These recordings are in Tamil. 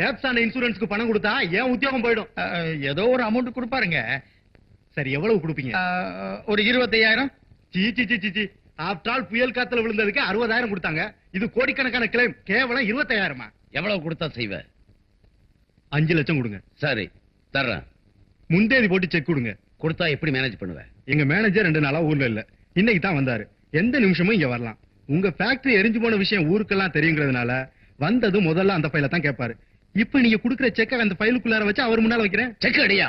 லேப்ஸ் ஆன இன்சூரன்ஸ்க்கு பணம் கொடுத்தா ஏன் உத்தியோகம் போயிடும்? ஏதோ ஒரு அமௌண்ட் கொடுப்பாருங்க. சரி எவ்வளவு கொடுப்பீங்க? ஒரு இருபத்தையாயிரம். சீ சீ சீ சீ, சீ. ஆஃப்டர் ஆல் புயல் காத்துல விழுந்ததுக்கு அறுபதாயிரம் கொடுத்தாங்க. இது கோடிக்கணக்கான கிளைம் கேவலம் இருபத்தாயிரமா எவ்வளவு கொடுத்தா செய்வ? அஞ்சு லட்சம் கொடுங்க. சரி தர்றேன். முந்தேதி போட்டு செக் கொடுங்க. கொடுத்தா எப்படி மேனேஜ் பண்ணுவ? எங்க மேனேஜர் ரெண்டு நாளா ஊர்ல இல்ல. இன்னைக்கு தான் வந்தாரு. எந்த நிமிஷமும் இங்க வரலாம். உங்க ஃபேக்டரி எரிஞ்சு போன விஷயம் ஊருக்கெல்லாம் தெரியுங்கிறதுனால வந்ததும் முதல்ல அந்த ஃபைல தான் கேட்பாரு. இப்ப நீங்க குடுக்குற செக்க அந்த ஃபைலுக்குள்ளார வச்சு அவர் முன்னால வைக்கிறேன். செக் அடியா.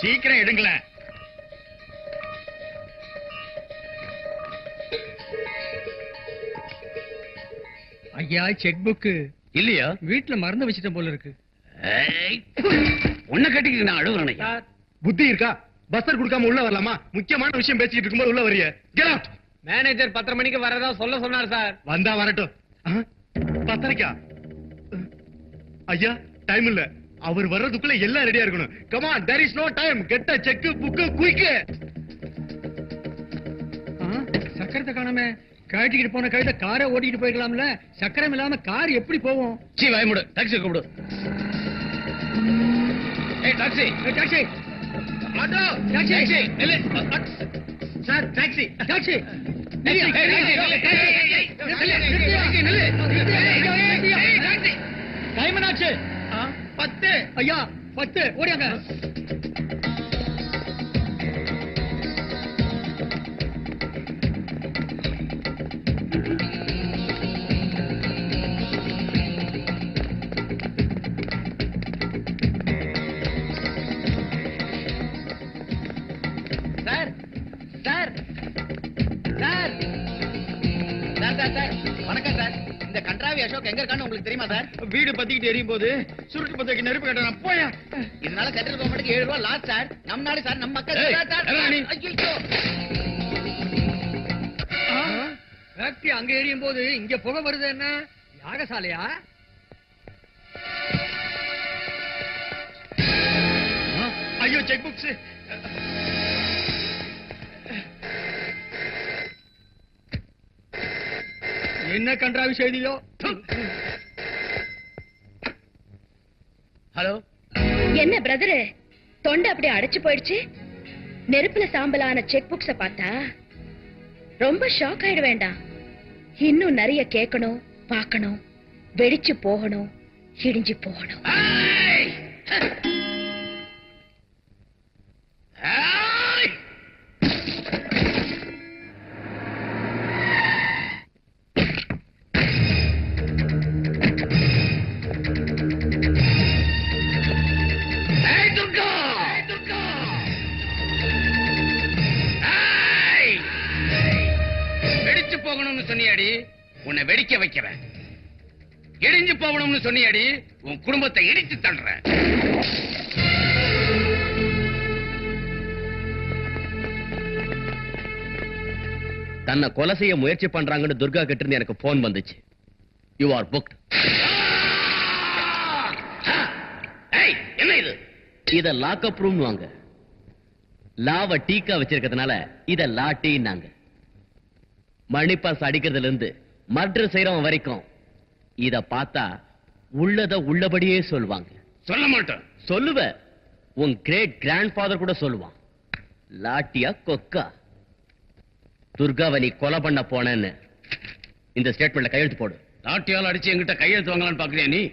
சீக்கிரம் எடுங்களேன் ஐயா செக் புக்கு இல்லையா? வீட்டுல மறந்து வச்சிட்டேன் போல இருக்கு. உன்னை கட்டிக்கிட்டு நான் அழுகுறேன் புத்தி இருக்கா? பஸ்டர் கொடுக்காம உள்ள வரலாமா? முக்கியமான விஷயம் பேசிக்கிட்டு இருக்கும்போது உள்ள வரிய Get out. மேனேஜர் பத்தரை மணிக்கு வரதா சொல்ல சொன்னார் சார். வந்தா வரட்டும்? பத்தரைக்கா? ஐயா டைம் இல்ல அவர் வர்றதுக்குள்ள எல்லாம் ரெடியா இருக்கணும் come on there is no time கெட்ட செக் புக்கு குயிக் சக்கரத்தை காணாம கழட்டிக்கிட்டு போன கழுத காரை ஓட்டிட்டு போயிருக்கலாம்ல சக்கரம் இல்லாம கார் எப்படி போகும் சீ வாய் மூடு டாக்ஸி கூப்பிடு ஏய் taxi taxi auto taxi. Taxi நில்லு சார் டாக்ஸி டாக்ஸி ஏய், ஏய், ஏய், ஏய், ஏய், ஏய், ஏய், நில்லு, நில்லு. டைம் என்னாச்சு? பத்து. ஐயா பத்து. ஓடியாங்க. அசோக் எங்க இருக்கான்னு உங்களுக்கு தெரியுமா சார்? வீடு பத்திக்கிட்டு எரியும் போது சுருட்டு பத்திக்கு நெருப்பு கட்டணும் போயா. இதனால சென்ட்ரல் கவர்மெண்ட்டுக்கு ஏழு ரூபாய் லாஸ் சார். நம்ம நாடு சார் நம்ம மக்கள். ஃபேக்டரி அங்க எரியும் போது இங்க புகை வருது என்ன? யாகசாலையா? ஐயோ செக் புக்ஸ் என்ன கன்றாவி செய்தியோ? ஹலோ? என்ன பிரதரு? தொண்டை அப்படியே அடைச்சு போயிடுச்சு? நெருப்புல சாம்பலான செக் புக்ஸ பார்த்தா ரொம்ப ஷாக் ஆயிட வேண்டாம் இன்னும் நிறைய கேட்கணும் பார்க்கணும் வெடிச்சு போகணும் இடிஞ்சு போகணும். சொன்னியாடி உன்னை வெடிக்க வைக்கிறேன். இடிஞ்சு போகணும்னு சொன்னியாடி உன் குடும்பத்தை இடிச்சு தள்ளுறேன். தன்னை கொலை செய்ய முயற்சி பண்றாங்கன்னு துர்கா கிட்ட இருந்து எனக்கு போன் வந்துச்சு. யூ ஆர் புக்ட் ஏய் என்ன இது? இத லாக்அப் ரூம் வாங்க. லாவ டீக்கா வச்சிருக்கிறதுனால இத லாட்டின்னாங்க மணிப்பாஸ் அடிக்கிறதுல இருந்து மர்டர் செய்யறவன் வரைக்கும் இத பார்த்தா உள்ளத உள்ளபடியே சொல்லுவாங்க. சொல்ல மாட்டேன். சொல்லுவ. உன் கிரேட் கிராண்ட் ஃபாதர் கூட சொல்லுவான். லாட்டியா கொக்கா. துர்காவை நீ கொலை பண்ண போனேன்னு. இந்த ஸ்டேட்மெண்ட்ல கையெழுத்து போடு. லாட்டியால் அடிச்சு என்கிட்ட கையெழுத்து வாங்கலாம்னு பாக்குறியா நீ?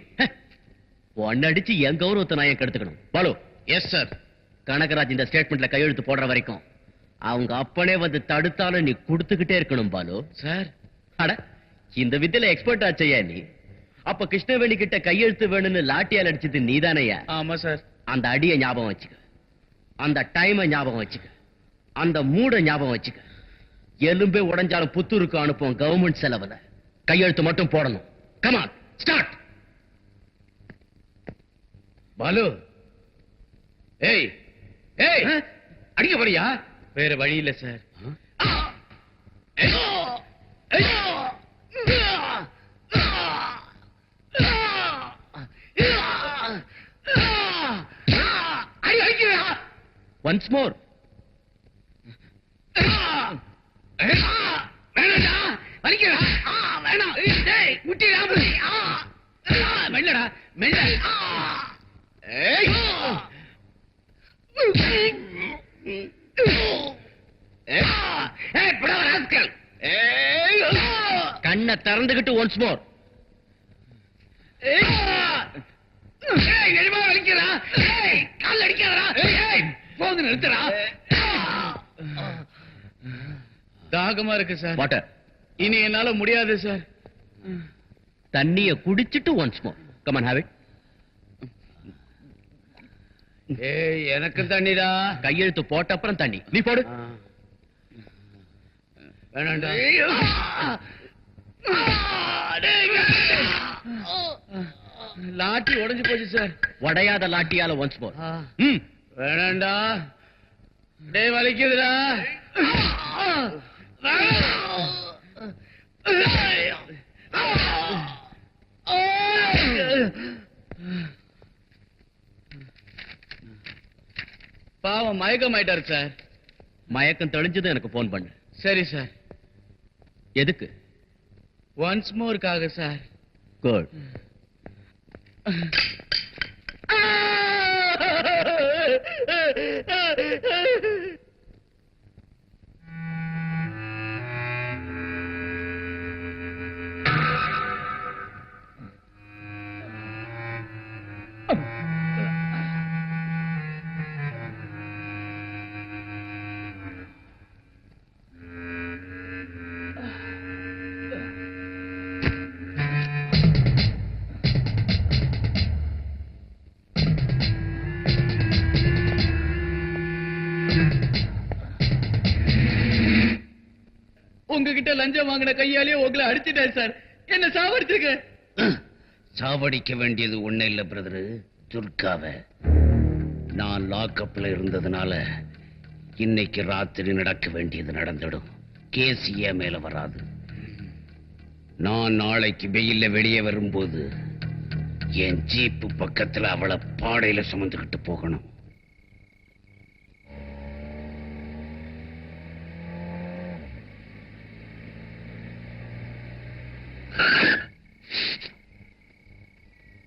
ஒன்னு அடிச்சு என் கௌரவத்தை நான் ஏன் கெடுத்துக்கணும்? பாலு. எஸ் சார் கனகராஜ் இந்த ஸ்டேட்மெண்ட்ல கையெழுத்து போடுற வரைக்கும் அவங்க அப்பனே வந்து தடுத்தாலும் நீ கொடுத்துக்கிட்டே இருக்கணும் பாலு. சார். அட இந்த வித்தியில எக்ஸ்பர்ட் ஆச்சையா நீ? அப்ப கிருஷ்ணவேணி கிட்ட கையெழுத்து வேணும்னு லாட்டியால் அடிச்சது நீதானையா? ஆமா சார். அந்த அடிய ஞாபகம் வச்சுக்க. அந்த டைமை ஞாபகம் வச்சுக்க. அந்த மூட ஞாபகம் வச்சுக்க. எலும்பே உடைஞ்சாலும் புத்தூருக்கு அனுப்புவோம் கவர்மெண்ட் செலவுல. கையெழுத்து மட்டும் போடணும். Come on start Balu. ஏய் ஏய் அடிக்க போறியா? வேற வழி இல்ல சார் ஒன்ஸ் மோர் வேணாம் டேய் மெல்லடா மெல்ல ஏய். கண்ணை திறந்துகிட்டு ஒன்ஸ் மோர் ஏய்! எரிமா வலிக்கிறா ஏய் கால் அடிக்காதடா. ஏய் போந்து நிறுத்துடா. தாகமா இருக்கு சார் வாட்டர் இனி என்னால முடியாது சார் தண்ணிய குடிச்சிட்டு once more come on have it ஏய் எனக்கு தண்ணிடா. கையெழுத்து போட்ட அப்புறம் தண்ணி. நீ போடு. வேணாண்டா லாட்டி உடைஞ்சு போச்சு சார் உடையாத லாட்டியால ஒன்ஸ் மோர் வேணாண்டா. டேய் வலிக்குதுடா. பாவம் மயக்கம் ஆயிட்டாரு சார் மயக்கம் தெளிஞ்சது எனக்கு போன் பண்ணு. சரி சார் எதுக்கு? ஒன்ஸ் மோருக்காக சார் குட் உங்ககிட்ட லஞ்சம் வாங்கின கையாலே உங்களை அடிச்சிட்டாரு சார். என்ன சாவடிச்சிருக்க? சாவடிக்க வேண்டியது ஒண்ணு இல்ல பிரதரு துர்காவ. நான் லாக்அப்ல இருந்ததுனால இன்னைக்கு ராத்திரி நடக்க வேண்டியது நடந்துடும். கேஸ் ஏன் மேல வராது? நான் நாளைக்கு வெயில்ல வெளியே வரும்போது என் ஜீப்பு பக்கத்துல அவளை பாடையில சுமந்துக்கிட்டு போகணும்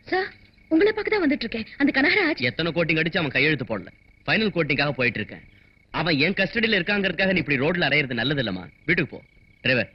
சார் உங்களை பார்க்க தான் வந்துட்டு இருக்கேன் அந்த கனகராஜ் எத்தனை கோட்டிங் அடிச்சு அவன் கையெழுத்து போடல. ஃபைனல் கோட்டிங்காக போயிட்டு இருக்கேன் அவன் என் கஸ்டடியில் இருக்காங்கிறதுக்காக நீ இப்படி ரோட்ல அலையிறது நல்லது இல்லம்மா வீட்டுக்கு போ. டிரைவர்